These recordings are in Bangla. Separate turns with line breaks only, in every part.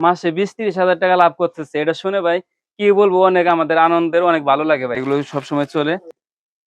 মাসে বিশ তিরিশ হাজার টাকা লাভ করতেছে। এটা শুনে ভাই, কি বলব, অনেক আমাদের আনন্দের, অনেক ভালো লাগে ভাই। এগুলো সবসময় চলে।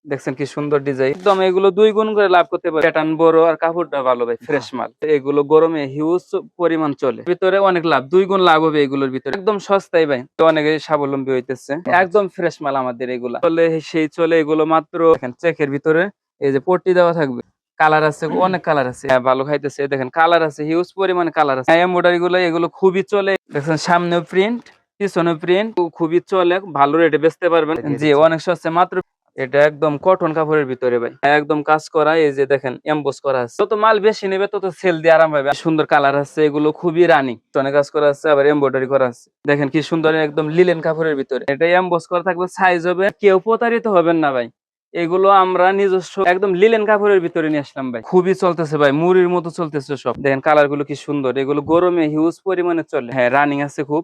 দেখছেন কি সুন্দর ডিজাইন একদম এগুলো দুই গুণ করে লাভ করতে পারে। প্যাটার্ন বড় আর কাপড়টা ভালো ভাই ফ্রেশ মাল। এগুলো গরমে হিউজ পরিমাণ চলে। ভিতরে অনেক লাভ, দুই গুণ লাভ হবে এগুলোর ভিতরে। একদম সস্তায় ভাই অনেকে স্বাবলম্বী হইতেছে। একদম ফ্রেশ মাল আমাদের এগুলা। চলে সেই চলে এগুলো মাত্র চেকের ভিতরে এই যে পট্টি দেওয়া থাকবে। কালার আছে অনেক কালার আছে। হ্যাঁ, ভালো খাইতেছে দেখেন কালার আছে হিউজ পরিমাণে কালার আছে। এমব্রয়ডারি গুলো এগুলো খুবই চলে। দেখেন সামনে প্রিন্ট পিছনে প্রিন্ট খুবই চলে ভালো রেটে বেচতে পারবেন। জি অনেক সস্তা মাত্র এটা একদম কটন কাপড়ের ভিতরে ভাই। একদম কাজ করা এই যে দেখেন এম্বোস করা আছে। যত মাল বেশি নেবে তত সেল দিয়ে আরাম পাবে। সুন্দর কালার আছে এগুলো খুবই রানিং অনেক কাজ করা আছে আবার এমব্রয়ডারি করা আছে। দেখেন কি সুন্দর একদম লিলেন কাপড়ের ভিতরে। এটা এম্বোস করা থাকবে সাইজ হবে কেউ প্রতারিত হবেন না ভাই। এগুলো আমরা নিজস্ব একদম লিলেন কাপড়ের ভিতরে নিয়ে আসলাম ভাই। খুবই চলতেছে ভাই মুড়ির মতো চলতেছে সব। দেখেন কালারগুলো কি সুন্দর এগুলো গরমে হিউজ পরিমাণে চলে। হ্যাঁ রানিং আছে খুব।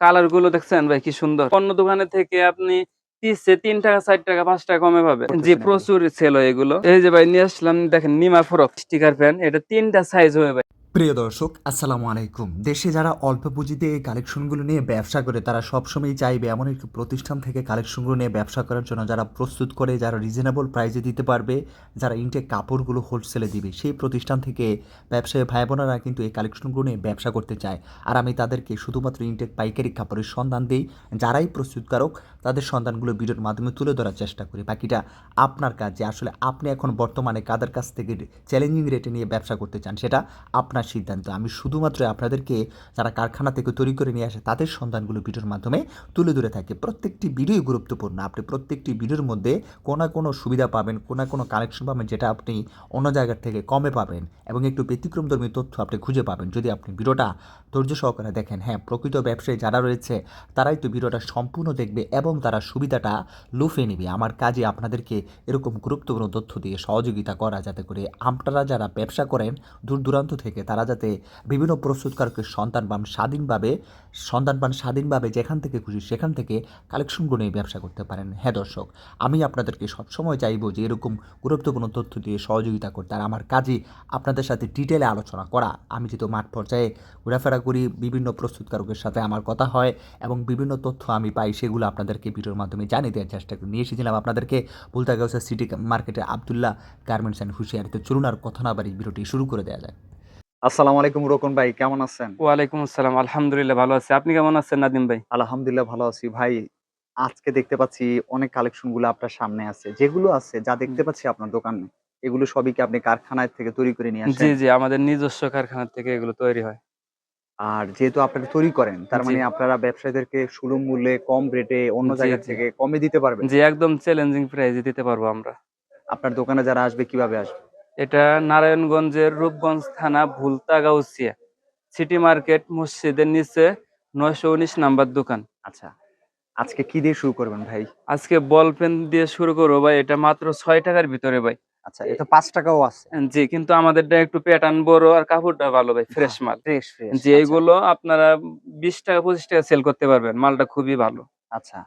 কালারগুলো দেখছেন ভাই কি সুন্দর। অন্য দোকানে থেকে আপনি পিসে তিন টাকা চার টাকা পাঁচ টাকা কমে পাবে
যে
প্রচুর সেল হয় এগুলো। এই যে ভাই নিয়ে আসলাম দেখেন নিমা ফরক স্টিকার প্যান্ট এটা তিনটা সাইজ হবে ভাই।
প্রিয় দর্শক, আসসালামু আলাইকুম। দেশে যারা অল্প পুঁজিতে এই কালেকশনগুলো নিয়ে ব্যবসা করে, তারা সবসময় চাইবে এমন একটি প্রতিষ্ঠান থেকে কালেকশনগুলো নিয়ে ব্যবসা করার জন্য যারা প্রস্তুত করে, যারা রিজনেবল প্রাইসে দিতে পারবে, যারা ইনটেক কাপড়গুলো হোলসেলে দিবে। সেই প্রতিষ্ঠান থেকে ব্যবসায়ী ভাই বোনেরা কিন্তু এই কালেকশনগুলো নিয়ে ব্যবসা করতে চায়। আর আমি তাদেরকে শুধুমাত্র ইনটেক পাইকারি কাপড়ের সন্ধান দিই। যারাই প্রস্তুতকারক তাদের সন্ধানগুলো ভিডিওর মাধ্যমে তুলে ধরার চেষ্টা করি। বাকিটা আপনার কাজ যে আসলে আপনি এখন বর্তমানে কাদের কাছ থেকে চ্যালেঞ্জিং রেটে নিয়ে ব্যবসা করতে চান, সেটা আপনার সিদ্ধান্ত। আমি শুধুমাত্র আপনাদেরকে যারা কারখানা থেকে তৈরি করে নিয়ে আসে, তাদের সন্ধানগুলো ভিডিওর মাধ্যমে তুলে ধরে থাকে। প্রত্যেকটি ভিডিওই গুরুত্বপূর্ণ। আপনি প্রত্যেকটি ভিডিওর মধ্যে কোনো কোনো সুবিধা পাবেন, কোনো কোনো কালেকশন পাবেন, যেটা আপনি অন্য জায়গার থেকে কমে পাবেন এবং একটু ব্যতিক্রমধর্মী তথ্য আপনি খুঁজে পাবেন। যদি আপনি ভিডিওটা ধৈর্য সহকারে দেখেন হ্যাঁ প্রকৃত ব্যবসায়ী যারা রয়েছে, তারাই তো ভিডিওটা সম্পূর্ণ দেখবে এবং তারা সুবিধাটা লুফে নেবে। আমার কাজে আপনাদেরকে এরকম গুরুত্বপূর্ণ তথ্য দিয়ে সহযোগিতা করা, যাতে করে আপনারা যারা ব্যবসা করেন, দূর দূরান্ত থেকে তারা যাতে বিভিন্ন প্রস্তুতকারকের সন্তান পান স্বাধীনভাবে, সন্তান পান স্বাধীনভাবে যেখান থেকে খুশি সেখান থেকে কালেকশনগুলো নিয়ে ব্যবসা করতে পারেন। হ্যাঁ দর্শক, আমি আপনাদেরকে সবসময় চাইব যে এরকম গুরুত্বপূর্ণ তথ্য দিয়ে সহযোগিতা করতে। আর আমার কাজে আপনাদের সাথে ডিটেলে আলোচনা করা। আমি যেহেতু মাঠ পর্যায়ে ঘোরাফেরা করি, বিভিন্ন প্রস্তুতকারকের সাথে আমার কথা হয় এবং বিভিন্ন তথ্য আমি পাই, সেগুলো আপনাদেরকে ভিডিওর মাধ্যমে জানিয়ে দেওয়ার চেষ্টা করি। নিয়ে এসেছিলাম আপনাদেরকে বুলতাগাউসা সিটি মার্কেটে আবদুল্লাহ গার্মেন্টস অ্যান্ড হুশিয়ারিতে চলুন আর কথা না বাড়ি ভিডিওটি শুরু করে দেওয়া যায়
আসসালামু আলাইকুম রোকন ভাই কেমন আছেন?
ওয়ালাইকুম আসসালাম আলহামদুলিল্লাহ ভালো আছে। আপনি কেমন আছেন নাদিম ভাই?
আলহামদুলিল্লাহ ভালো আছি ভাই। আজকে দেখতে পাচ্ছি অনেক কালেকশনগুলো আপনার সামনে আছে। যেগুলো আছে যা দেখতে পাচ্ছি আপনার দোকানে এগুলো সবই কি আপনি কারখানায় থেকে তৈরি করে নিয়ে আসেন?
জি জি আমাদের নিজস্ব কারখানা থেকে এগুলো তৈরি হয়।
আর যেহেতু আপনারা তৈরি করেন তার মানে আপনারা ব্যবসায়ীদেরকে সুলভ মূল্যে কম রেটে অন্য জায়গা থেকে কমে দিতে পারবেন।
জি একদম চ্যালেঞ্জিং প্রাইজে দিতে পারব আমরা।
আপনার দোকানে যারা আসবে কীভাবে আসবে?
এটা নারায়ণগঞ্জের রূপগঞ্জ থানা ভুলতা গাউসিয়া সিটি মার্কেট মসজিদের নিচে নয়শো উনিশ নাম্বার দোকান।
আচ্ছা আজকে কি দিয়ে শুরু করবেন ভাই?
আজকে বল পেন দিয়ে শুরু করব ভাই এটা মাত্র ছয় টাকার ভিতরে ভাই।
আচ্ছা এটা পাঁচ টাকাও আছে।
জি কিন্তু আমাদেরটা একটু প্যাটার্ন বড় আর কাপড়টা ভালো ভাই ফ্রেশ মাল।
ফ্রেশ ফ্রেশ
যে এগুলো আপনারা বিশ টাকা পঁচিশ টাকা সেল করতে পারবেন মালটা খুবই ভালো।
আচ্ছা।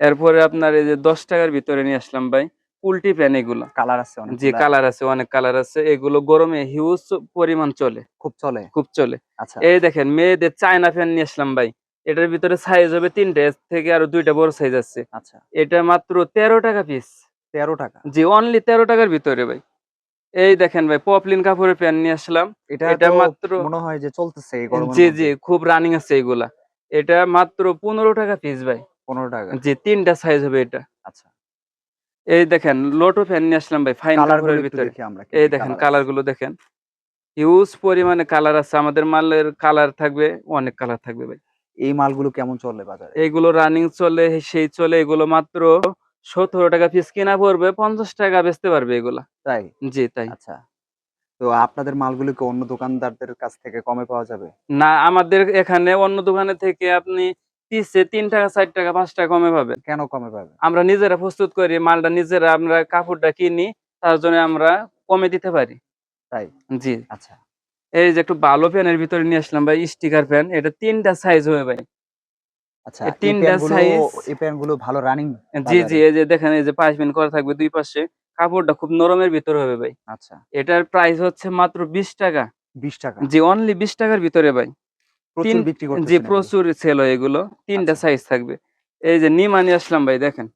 এরপরে আপনার এই যে দশ টাকার ভিতরে নিয়ে আসলাম ভাই পুলটি প্যান এগুলো।
কালার আছে অনেক
যে কালার আছে অনেক কালার আছে। এগুলো গরমে হিউজ পরিমাণ চলে।
খুব চলে?
খুব চলে।
আচ্ছা।
এই দেখেন মেয়েদের চায়না ফ্যান নিয়ে আসলাম ভাই। এটার ভিতরে সাইজ হবে তিনটে থেকে আরও দুইটা বড় সাইজ আছে।
আচ্ছা।
এটা মাত্র তেরো টাকা পিস
তেরো টাকা?
জি অনলি তেরো টাকার ভিতরে ভাই। এই দেখেন ভাই পপলিন কাপড়ের প্যান নিয়ে আসলাম।
এটা
এটা মাত্র-
মনে হয় যে চলতেছে
জি জি খুব রানিং আছে এগুলা। এটা মাত্র পনেরো টাকা পিস ভাই।
পনেরো টাকা।
জি তিনটা সাইজ হবে এটা। এই দেখেন লোটো ফ্যান নিয়ে আসলাম ভাই ফাইন
কালার
কাপড়ের ভিতরে।
আমরা
এই দেখেন কালারগুলো দেখেন। হিউজ পরিমাণে কালার আছে আমাদের মালের কালার থাকবে অনেক কালার থাকবে ভাই।
এই মালগুলো কেমন চলে বাজারে?
এইগুলো রানিং চলে সেই চলে এগুলো মাত্র সতেরো টাকা পিস কিনা পড়বে পঞ্চাশ টাকা বেচতে পারবে এগুলা।
তাই?
জি তাই।
আচ্ছা। তো আপনাদের মালগুলো কি অন্য দোকানদারদের কাছ থেকে কমে পাওয়া যাবে?
না আমাদের এখানে অন্য দোকানে থেকে আপনি পিসে তিন টাকা চার টাকা পাঁচ টাকা কমে পাবেন
কেন কমে পাবে?
আমরা নিজেরা প্রস্তুত করি মালটা নিজেরা আমরা কাপড়টা কিনি তার জন্য আমরা কমে দিতে পারি।
তাই?
জি।
আচ্ছা।
এই যে একটু ভালো প্যানের ভিতরে নিয়ে আসলাম ভাই স্টিকার প্যান এটা তিনটা সাইজ হবে ভাই।
আচ্ছা
তিনটা size-
এই প্যান্টগুলো ভালো রানিং
জি জি এই যে দেখেন এই যে পাইপমেন্ট করা থাকবে দুই পাশে কাপড়টা খুব নরমের ভিতরে হবে ভাই।
আচ্ছা।
এটার প্রাইস হচ্ছে মাত্র বিশ টাকা।
বিশ টাকা।
জি অনলি বিশ টাকার ভিতরে ভাই।
প্রচুর বিক্রি
জি। প্রচুর সেল হয় এগুলো। তিনটা
আচ্ছা।
সাইজ থাকবে। এই যে নিমানি আসলাম ভাই দেখেন।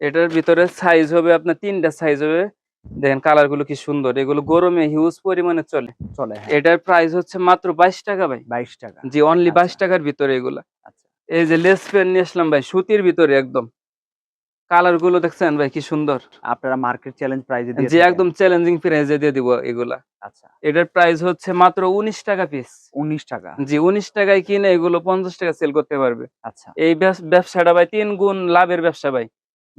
এটার ভিতরে সাইজ হবে আপনার তিনটা সাইজ হবে। দেখেন কালারগুলো কি সুন্দর। এগুলো গরমে হিউজ পরিমাণে চলে।
চলে হ্যাঁ।
এটার প্রাইস হচ্ছে মাত্র বাইশ টাকা ভাই।
বাইশ টাকা।
জি অনলি বাইশ
আচ্ছা।
টাকার ভিতরে এগুলা।
আচ্ছা।
এই যে লেস পেন নিয়ে আসলাম ভাই সুতির ভিতরে একদম। কালারগুলো দেখছেন ভাই কি সুন্দর।
আপনারা মার্কেট চ্যালেঞ্জ প্রাইজে দিয়ে থাকেন।
একদম চ্যালেঞ্জিং প্রাইসে দিয়ে দিব এগুলা।
আচ্ছা।
এটার প্রাইস হচ্ছে মাত্র উনিশ টাকা পিস
উনিশ টাকা।
জি উনিশ টাকায় কিনে এগুলো পঞ্চাশ টাকা সেল করতে পারবে।
আচ্ছা।
এই ব্যবসাটা ভাই তিন গুণ লাভের ব্যবসা ভাই।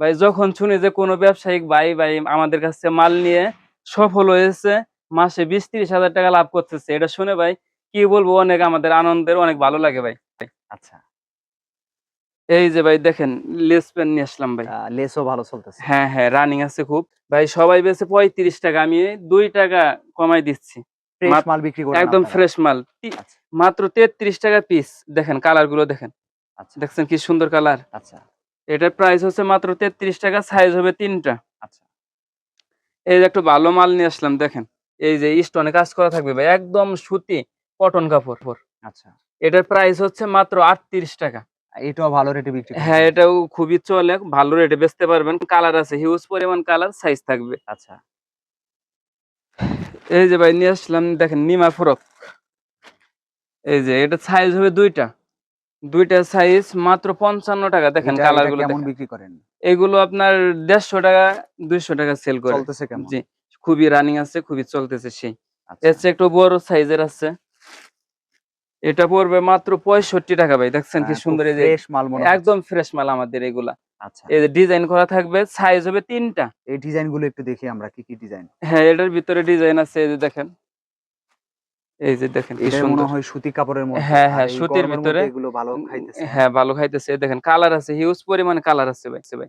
ভাই যখন শুনি যে কোনো ব্যবসায়িক ভাই ভাই আমাদের কাছে মাল নিয়ে সফল হয়েছে মাসে বিশ ত্রিশ হাজার টাকা লাভ করতেছে এটা শুনে ভাই কি বলব অনেক আমাদের আনন্দের অনেক ভালো লাগে ভাই।
আচ্ছা।
এই যে ভাই দেখেন লেস পেন নিয়ে আসলাম ভাই।
লেসও ভালো চলতেছে।
হ্যাঁ হ্যাঁ রানিং আছে খুব। ভাই সবাই বেছে পঁয়ত্রিশ টাকা আমি দুই টাকা কমাই দিচ্ছি।
মাল বিক্রি করেন
একদম ফ্রেশ মাল।
আচ্ছা।
মাত্র তেত্রিশ টাকা পিস দেখেন কালারগুলো দেখেন।
আচ্ছা।
দেখছেন কি সুন্দর কালার
আচ্ছা।
এটার প্রাইস হচ্ছে মাত্র তেত্রিশ টাকা সাইজ হবে তিনটা।
আচ্ছা।
এই যে একটু ভালো মাল নিয়ে আসলাম দেখেন। এই যে স্টোনে কাজ করা থাকবে ভাই একদম সুতি কটন কাপড়।
আচ্ছা।
এটার প্রাইস হচ্ছে মাত্র আটত্রিশ টাকা।
এটাও ভালো রেটে বিক্রি
হ্যাঁ এটাও খুবই চলে ভালো রেটে বেচতে পারবেন। কালার আছে হিউজ পরিমাণ কালার সাইজ থাকবে।
আচ্ছা।
এই যে ভাই নিয়ে আসলাম দেখেন নিমা ফরক। এই যে এটা সাইজ হবে দুইটা। দুইটা সাইজ মাত্র পঞ্চান্ন টাকা। দেখেন কালারগুলো
কেমন বিক্রি করেন?
এগুলো আপনার দেড়শো টাকা দুইশো টাকা সেল করে।
চলতেছে কেমন?
জি খুবই রানিং আছে খুবই চলতেছে সেই।
আচ্ছা।
এর একটু বড় সাইজের আছে। এটা পড়বে মাত্র পঁয়ষট্টি টাকা ভাই দেখছেন কি
হ্যাঁ,
সুন্দর এই যে। একদম ফ্রেশ মাল আমাদের এগুলা।
আচ্ছা।
এই যে ডিজাইন করা থাকবে সাইজ হবে তিনটা।
এই ডিজাইনগুলো একটু দেখি আমরা কি কি ডিজাইন
হ্যাঁ এটার ভিতরে ডিজাইন আছে এই যে দেখেন। এই যে দেখেন কি সুন্দর।
হয় সুতি কাপড়ের মধ্যে।
হ্যাঁ, হ্যাঁ, সুতির ভিতরে-
এগুলো ভালো খাইতেছে।
হ্যাঁ ভালো খাইতেছে দেখেন কালার আছে হিউজ পরিমাণে কালার আছে ভাই ভাই।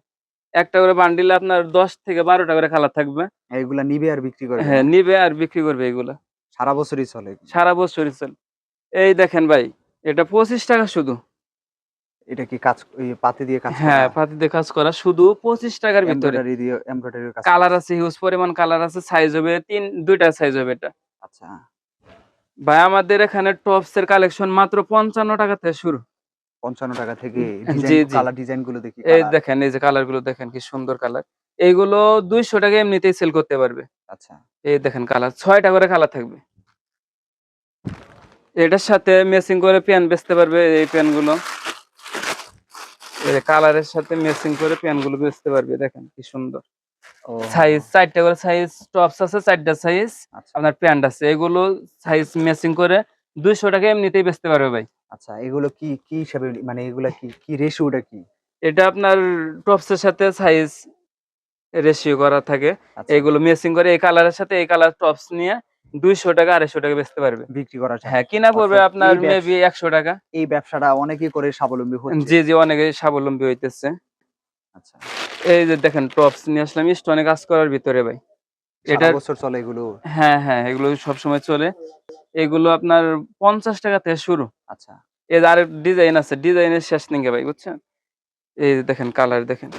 একটা করে বান্ডিলে আপনার দশ থেকে বারোটা করে কালার থাকবে।
এগুলা নিবে আর বিক্রি করে
হ্যাঁ নিবে আর বিক্রি করবে এগুলা।
সারা বছরই চলে
সারা বছরই চল। এই দেখেন ভাই এটা পঁচিশ টাকা শুধু।
এটা কি কাজ পাতি দিয়ে কাজ
হ্যাঁ পাতিতে কাজ করা শুধু পঁচিশ টাকার ভিতরে।
দিয়ে
কালার আছে হিউজ পরিমাণ কালার আছে সাইজ হবে তিন দুইটা সাইজ হবে এটা।
আচ্ছা।
ভাই আমাদের এখানে টপস এর কালেকশন মাত্র পঞ্চান্ন টাকা থেকে শুরু।
পঞ্চান্ন টাকা থেকে। কালার ডিজাইনগুলো দেখি
এই দেখেন এই যে কালারগুলো দেখেন কি সুন্দর কালার এইগুলো দুইশো টাকা এমনিতেই সেল করতে পারবে।
আচ্ছা।
এই দেখেন কালার ছয়টা করে কালার থাকবে। এটার সাথে মেসিং করে পেন বেচতে পারবে এই পেনগুলো কালারের সাথে মেসিং করে পেনগুলো বেচতে পারবে দেখেন কি সুন্দর। সাইজ চারটা করে সাইজ টপস আছে চারটা সাইজ
আচ্ছা।
আপনার প্যান্ট আছে। এগুলো সাইজ ম্যাচিং করে দুইশো টাকা এমনিতেই বেচতে পারবে ভাই।
আচ্ছা এগুলো কি কি হিসাবে মানে এগুলা কি কি রেশিওটা কি?
এটা আপনার টপসের সাথে সাইজ রেশিও করা থাকে।
আচ্ছা,
এগুলো ম্যাচিং করে এই কালারের সাথে এই কালার টপস নিয়ে দুইশো টাকা আড়াইশো টাকা বেচতে পারবে।
বিক্রি করা
হ্যাঁ কিনা পড়বে আপনার মেবি একশো টাকা।
এই ব্যবসাটা অনেকেই করে স্বাবলম্বী হচ্ছে।
জি জি অনেকে স্বাবলম্বী হইতেছে।
আচ্ছা।
এই যে দেখেন টপস নিয়ে আসলাম। স্টোনে কাজ করার ভিতরে ভাই।
বছর চলে এগুলো?
হ্যাঁ হ্যাঁ এগুলো চলে। এগুলো আপনার পঞ্চাশ টাকা থেকে শুরু।
আচ্ছা।
এর আরেক ডিজাইন আছে ডিজাইনের শেষ নিকে ভাই বুঝছেন? এই যে দেখেন কালার দেখেন।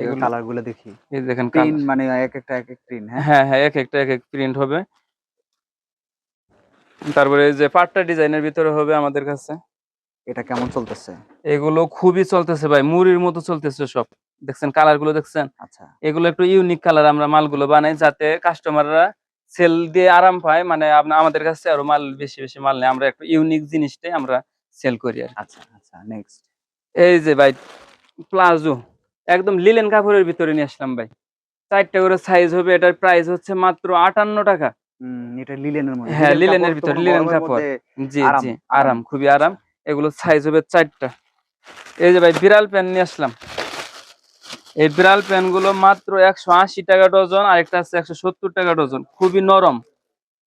এগুলো
কালারগুলো দেখি।
এই যে দেখেন
প্রিন্ট মানে এক একটা এক এক প্রিন্ট হ্যাঁ?
হ্যাঁ হ্যাঁ এক একটা এক এক প্রিন্ট হবে। তারপরে এই যে পাট্টা ডিজাইনের ভিতরে হবে আমাদের কাছে।
এটা কেমন চলতেছে?
এগুলো খুবই চলতেছে ভাই মুড়ির মতো চলতেছে সব। দেখছেন কালারগুলো দেখছেন?
আচ্ছা।
এগুলো একটু ইউনিক কালার আমরা মালগুলো বানাই যাতে কাস্টমাররা সেল দিয়ে আরাম পায় মানে আমাদের কাছে আরও মাল বেশি বেশি মাল নেই। আমরা একটু ইউনিক জিনিসটাই আমরা সেল করি আর
আচ্ছা আচ্ছা নেক্সট
এই যে ভাই প্লাজো একদম লিলেন কাপড়ের ভিতরে নিয়ে আসলাম ভাই। চারটা করে সাইজ হবে এটার প্রাইস হচ্ছে মাত্র আটান্ন টাকা।
এটা লিলেনের মধ্যে।
হ্যাঁ, লিলেনের ভিতর, লিলেন কাপড়। জি জি
আরাম।
খুবই আরাম। এগুলো সাইজ হবে চারটা। এই যে ভাই বিড়াল প্যান নিয়ে আসলাম। এই বিড়াল প্যানগুলো মাত্র একশো আশি টাকা ডজন আরেকটা আছে একশো সত্তর টাকা ডজন। খুবই নরম।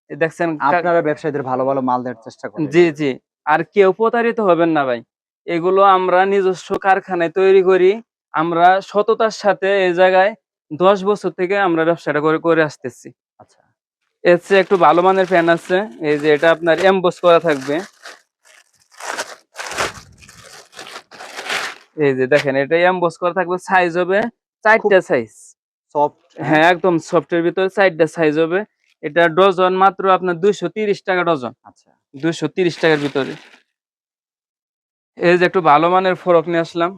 দেখছেন
আপনারা ব্যবসায়ীদের ভালো ভালো মাল দেওয়ার চেষ্টা করেন
জি জি। আর কেউ প্রতারিত হবেন না ভাই। এগুলো আমরা নিজস্ব কারখানায় তৈরি করি। আমরা সততার সাথে এই জায়গায় দশ বছর থেকে আমরা ব্যবসাটা করে করে আসতেছি। এর চেয়ে একটু ভালো মানের ফ্যান আছে। এই যে এটা আপনার এমবোস করা থাকবে। এই যে দেখেন এটা এমবোস করা থাকবে সাইজ হবে চারটা সাইজ
সফট
হ্যাঁ একদম সফটের ভিতরে চারটা সাইজ হবে। এটা ডজন মাত্র আপনার দুইশো তিরিশ টাকা ডজন
আচ্ছা।
দুইশো তিরিশ টাকার ভিতরে। এই যে একটু ভালো মানের ফরক নিয়ে আসলাম।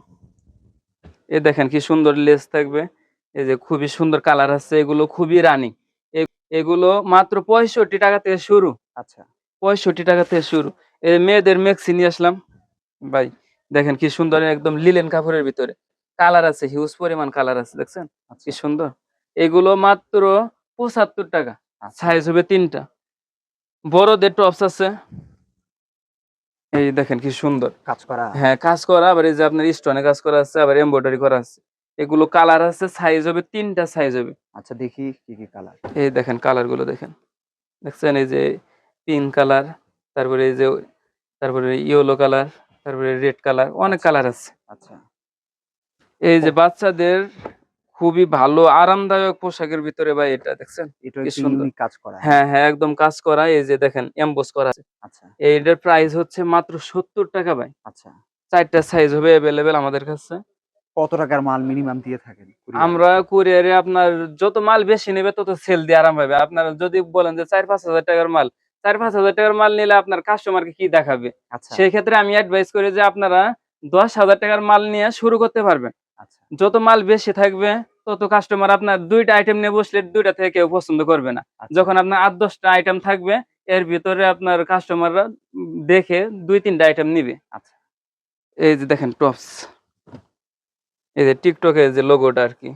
এই দেখেন কি সুন্দর লেস থাকবে। এই যে খুবই সুন্দর কালার আছে এগুলো খুবই রানিং এগুলো মাত্র পঁয়ষট্টি টাকা থেকে শুরু।
আচ্ছা।
পঁয়ষট্টি টাকা থেকে শুরু। এই মেয়েদের মেক্সি নিয়ে আসলাম। ভাই দেখেন কি সুন্দর একদম লিলেন কাপড়ের ভিতরে। কালার আছে হিউজ পরিমাণ কালার আছে দেখছেন? কি
আচ্ছা
সুন্দর। এগুলো মাত্র পঁচাত্তর টাকা।
আচ্ছা।
সাইজ হবে তিনটা। বড়দের টপস আছে। এই দেখেন কি সুন্দর।
কাজ করা।
হ্যাঁ কাজ করা আবার এই যে আপনার স্টোনে কাজ করা আছে আবার এমব্রয়ডারি করা আছে। এগুলো কালার আছে সাইজ হবে তিনটা সাইজ হবে।
আচ্ছা দেখি কি কি কালার
এই দেখেন কালারগুলো দেখেন। দেখছেন এই যে পিঙ্ক কালার তারপরে এই যে তারপরে ইয়েলো কালার তারপরে রেড কালার অনেক কালার আছে।
আচ্ছা।
এই যে বাচ্চাদের খুবই ভালো আরামদায়ক পোশাকের ভিতরে ভাই এটা দেখছেন?
এটা
সুন্দর।
কাজ করা।
হ্যাঁ হ্যাঁ একদম কাজ করা এই যে দেখেন এমবোস করা আছে।
আচ্ছা।
এইটার প্রাইস হচ্ছে মাত্র সত্তর টাকা ভাই।
আচ্ছা।
চারটা সাইজ হবে অ্যাভেলেবেল আমাদের কাছে।
কত টাকার মাল মিনিমাম দিয়ে থাকেন?
আমরা কুরিয়ারে আপনার যত মাল বেশি নেবে তত সেল দিয়ে আরাম পাবে। আপনার যদি বলেন যে চার পাঁচ হাজার টাকার মাল চার পাঁচ হাজার টাকার মাল নিলে আপনার কাস্টমারকে কি দেখাবে?
আচ্ছা।
সেই ক্ষেত্রে আমি অ্যাডভাইস করি যে আপনারা দশ হাজার টাকার মাল নিয়ে শুরু করতে পারবেন।
আচ্ছা।
যত মাল বেশি থাকবে তত কাস্টমার আপনার দুইটা আইটেম নিয়ে বসলে দুইটা থেকে কেউ পছন্দ করবে না।
আচ্ছা।
যখন আপনার আট দশটা আইটেম থাকবে এর ভিতরে আপনার কাস্টমাররা দেখে দুই তিনটা আইটেম নিবে।
আচ্ছা।
এই যে দেখেন টপস এই যে টিকটকের যে লোগোটা আর কি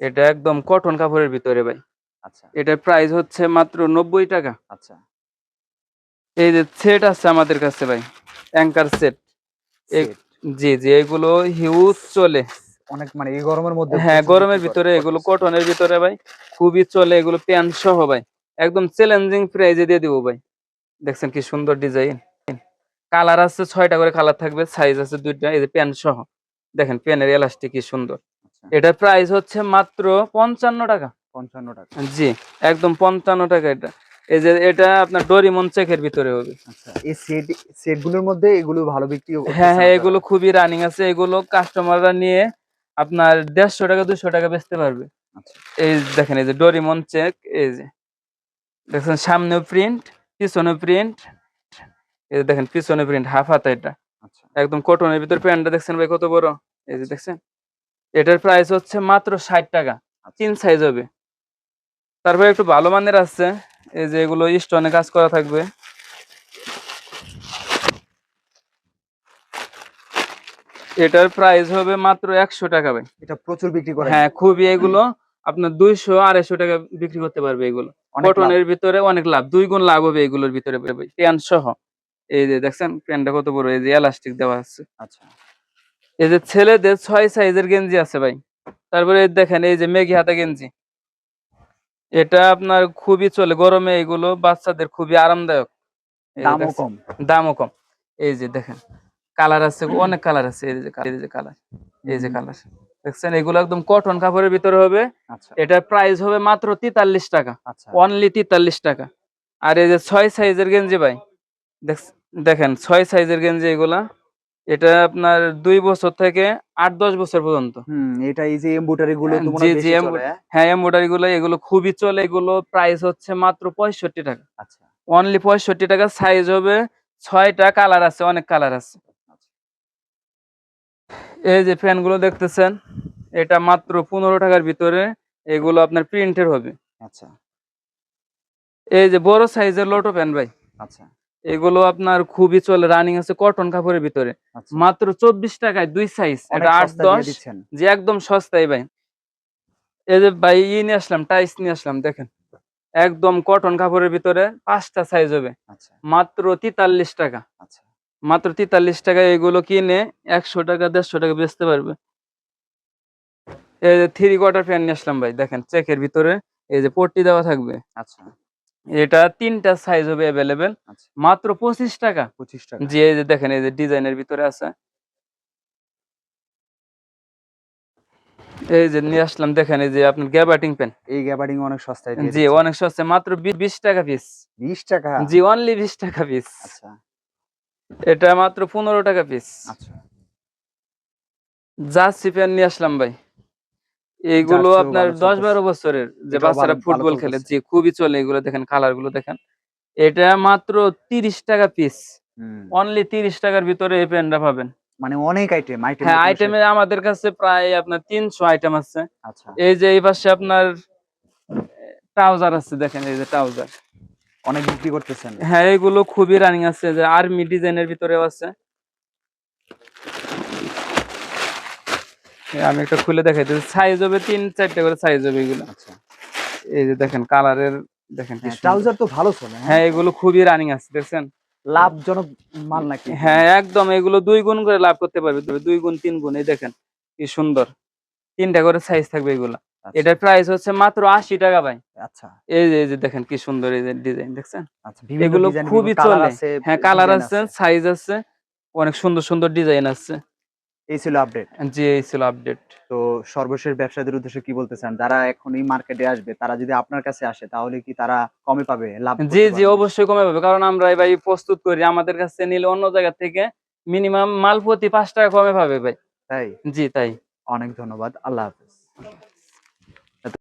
এটা একদম কটন কাপড়ের ভিতরে ভাই।
আচ্ছা।
এটার প্রাইস হচ্ছে মাত্র নব্বই টাকা।
আচ্ছা।
এই যে সেট আছে আমাদের কাছে ভাই অ্যাঙ্কার সেট। জি জি এগুলো হিউজ চলে।
অনেক মানে এই গরমের মধ্যে
হ্যাঁ গরমের ভিতরে এগুলো কটনের ভিতরে ভাই খুবই চলে এগুলো প্যান্ট সহ ভাই। একদম চ্যালেঞ্জিং প্রাইজে দিয়ে দিব ভাই। দেখছেন কি সুন্দর ডিজাইন কালার আছে ছয়টা করে কালার থাকবে সাইজ আছে দুইটা এই যে প্যান্ট সহ। দেখেন প্যানের এলাস্টিক কি সুন্দর।
আচ্ছা,
এটার প্রাইস হচ্ছে মাত্র পঞ্চান্ন টাকা।
পঞ্চান্ন টাকা।
জি একদম পঞ্চান্ন টাকা এটা। এই যে এটা আপনার ডরিমন চেকের ভিতরে হবে।
আচ্ছা এই সেট সেটগুলোর মধ্যে এগুলো ভালো বিক্রি
হ্যাঁ হ্যাঁ এগুলো খুবই রানিং আছে। এগুলো কাস্টমাররা নিয়ে আপনার দেড়শো টাকা দুশো টাকা বেচতে পারবে।
আচ্ছা।
এই দেখেন এই যে ডরিমন চেক এই যে দেখছেন সামনেও প্রিন্ট পিছনে প্রিন্ট এই যে দেখেন পিছনে প্রিন্ট হাফ হাতা এটা। একদম কটনের ভিতর প্যান্টটা দেখছেন ভাই কত বড়? এই যে দেখছেন? এটার প্রাইস হচ্ছে মাত্র ষাট টাকা।
আচ্ছা।
তিন সাইজ হবে। তারপরে একটু ভালো মানের আছে। এই যে এগুলো স্টোনে কাজ করা থাকবে। এটার প্রাইস হবে মাত্র একশো টাকা ভাই।
এটা প্রচুর বিক্রি করে
হ্যাঁ খুবই এগুলো আপনার দুইশো আড়াইশো টাকা বিক্রি করতে পারবে এগুলো। কটনের ভিতরে অনেক লাভ। দুই গুণ লাভ হবে এগুলোর ভিতরে প্যান্ট সহ। এই যে দেখছেন প্যান্টটা কত বড় এই যে এলাস্টিক দেওয়া আছে
আচ্ছা
এই যে ছেলেদের ছয় সাইজের গেঞ্জি আছে ভাই তারপরে দেখেন এই যে মেঘি হাতা গেঞ্জি এটা আপনার খুবই চলে গরমে এগুলো বাচ্চাদের খুবই আরামদায়ক
দামও কম
দামও কম এই যে দেখেন কালার আছে অনেক কালার আছে এই যে কালার এই যে কালার এই যে কালার দেখছেন এগুলো একদম কটন কাপড়ের ভিতরে হবে
আচ্ছা
এটার প্রাইস হবে মাত্র তেতাল্লিশ টাকা
আচ্ছা
অনলি তেতাল্লিশ টাকা আর এই যে ছয় সাইজের গেঞ্জি ভাই দেখ- দেখেন ছয় সাইজের গেঞ্জি এগুলা। এটা আপনার দুই বছর থেকে আট দশ বছর পর্যন্ত।
হুম এটা এই যে এমব্রয়ডারি গুলো তো
জি,
হয় হ্যাঁ?
হ্যাঁ এমব্রয়ডারি গুলো এগুলো খুবই চলে। এগুলো প্রাইস হচ্ছে মাত্র পঁয়ষট্টি টাকা।
আচ্ছা।
অনলি পঁয়ষট্টি টাকা সাইজ হবে ছয়টা কালার আছে অনেক কালার আছে। এই যে ফ্যানগুলো দেখতেছেন এটা মাত্র পনেরো টাকার ভিতরে এগুলো আপনার প্রিন্টের হবে।
আচ্ছা।
এই যে বড় সাইজের লোটো ফ্যান ভাই।
আচ্ছা।
এগুলো আপনার খুবই চলে রানিং আছে কটন কাপড়ের ভিতরে।
আচ্ছা।
মাত্র চব্বিশ টাকায় দুই সাইজ এটা আট দশ। যে একদম সস্তায় ভাই। এই যে ভাই ই নিয়ে আসলাম টাইস নিয়ে আসলাম দেখেন। একদম কটন কাপড়ের ভিতরে পাঁচটা সাইজ হবে।
আচ্ছা।
মাত্র তেতাল্লিশ টাকা।
আচ্ছা।
মাত্র তেতাল্লিশ টাকা এগুলো কিনে একশো টাকা দেড়শো টাকা বেচতে পারবে। এই যে থ্রি কোয়ার্টার প্যান্ট নিয়ে আসলাম ভাই দেখেন চেকের ভিতরে। এই যে পট্টি দেওয়া থাকবে।
আচ্ছা।
এটা তিনটা সাইজ হবে অ্যাভেলেবেল
আচ্ছা।
মাত্র পঁচিশ টাকা।
পঁচিশ টাকা।
জি এই যে দেখেন এই যে ডিজাইনের ভিতরে আছে। এই যে নিয়ে আসলাম দেখেন এই যে আপনার গ্যাবার্টিং পেন
এই গ্যাবার্ডিং অনেক সস্তায়
জি অনেক সস্তা মাত্র বিশ টাকা পিস
বিশ টাকা?
জি অনলি বিশ টাকা পিস
আচ্ছা।
এটা মাত্র পনেরো টাকা পিস
আচ্ছা।
জার্সি প্যান নিয়ে আসলাম ভাই। এইগুলো আপনার দশ বারো বছরের যে বাচ্চারা ফুটবল খেলে যে খুবই চলে এগুলো দেখেন কালারগুলো দেখেন। এটা মাত্র তিরিশ টাকা পিস অনলি তিরিশ টাকার ভিতরে এই প্যান্টটা পাবেন।
মানে অনেক আইটেম আইটেম
হ্যাঁ আইটেমে আমাদের কাছে প্রায় আপনার তিনশো আইটেম আছে।
আচ্ছা।
এই যে এই পাশে আপনার ট্রাউজার আছে দেখেন এই যে ট্রাউজার
অনেক বিক্রি করতেছেন।
হ্যাঁ এগুলো খুবই রানিং আছে যে আর্মি ডিজাইনের ভিতরেও আছে। আমি একটা খুলে দেখাই সাইজ হবে তিন চারটে করে সাইজ হবে এগুলো।
আচ্ছা।
এই যে দেখেন কালারের দেখেন
ট্রাউজার তো ভালো চলে হ্যাঁ।
হ্যাঁ এগুলো খুবই রানিং আছে দেখছেন?
লাভজনক মাল নাকি?
হ্যাঁ একদম এগুলো দুই গুণ করে লাভ করতে পারবে। দুই গুণ তিন গুণ এই দেখেন কি সুন্দর। তিনটা করে সাইজ থাকবে এগুলো।
আচ্ছা,
এটার প্রাইস হচ্ছে মাত্র আশি টাকা ভাই।
আচ্ছা।
এই যে এই যে দেখেন কি সুন্দর এই যে ডিজাইন দেখছেন?
আচ্ছা
এগুলো খুবই চলে। হ্যাঁ কালার আছে সাইজ আছে অনেক সুন্দর সুন্দর ডিজাইন আছে।
এই ছিল আপডেট
জি এই ছিল আপডেট
তো সর্বশেষ ব্যবসায়ীদের উদ্দেশ্যে কি বলতে চান যারা এখন এই মার্কেটে আসবে তারা যদি আপনার কাছে আসে তাহলে কি তারা কমে পাবে লাভ
জি জি অবশ্যই কমে পাবে। কারণ আমরা ভাই প্রস্তুত করি আমাদের কাছে নিলে অন্য জায়গা থেকে মিনিমাম মাল প্রতি পাঁচ টাকা কমে পাবে ভাই।
তাই?
জি তাই।
অনেক ধন্যবাদ। আল্লাহ হাফেজ।